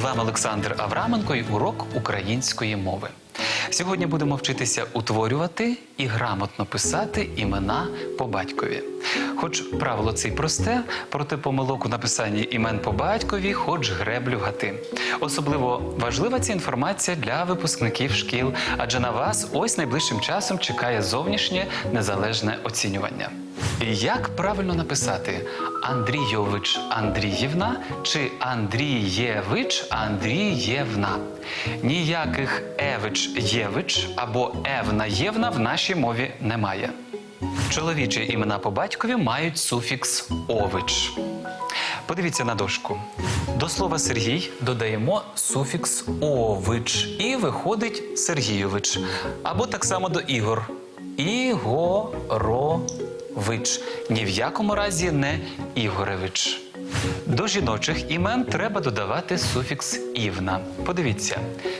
вами Олександр Авраменко і урок української мови. Сьогодні будемо вчитися утворювати і грамотно писати імена по батькові. Хоч правило це й просте, проте помилок у написанні імен по батькові хоч греблю гати. Особливо важлива ця інформація для випускників шкіл, адже на вас ось найближчим часом чекає зовнішнє незалежне оцінювання. Як правильно написати Андрійович Андріївна чи Андрієвич Андрієвна? Ніяких Евич Євич або Евна Євна в нашій мові немає. Чоловічі імена по батькові мають суфікс ович. Подивіться на дошку. До слова Сергій додаємо суфікс ович і виходить Сергійович. Або так само до Ігор. Ігорович. Ні в якому разі не Ігоревич. До жіночих імен треба додавати суфікс івна. Подивіться,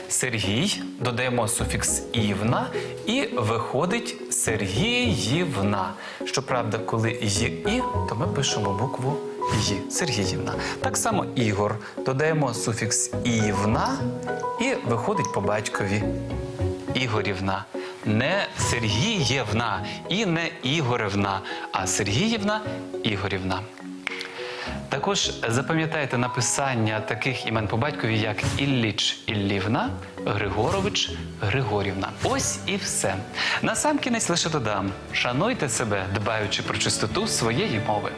Сергій додаємо суфікс івна і виходить Сергіївна. Щоправда, коли є і, то ми пишемо букву «ї» Сергіївна. Так само Ігор додаємо суфікс івна і виходить по батькові Ігорівна. Не Сергієвна і не Ігоревна, а Сергіївна Ігорівна. Також запам'ятайте написання таких імен по батькові, як Ілліч Іллівна, Григорович Григорівна. Ось і все. Насамкінець лише додам: шануйте себе, дбаючи про чистоту своєї мови.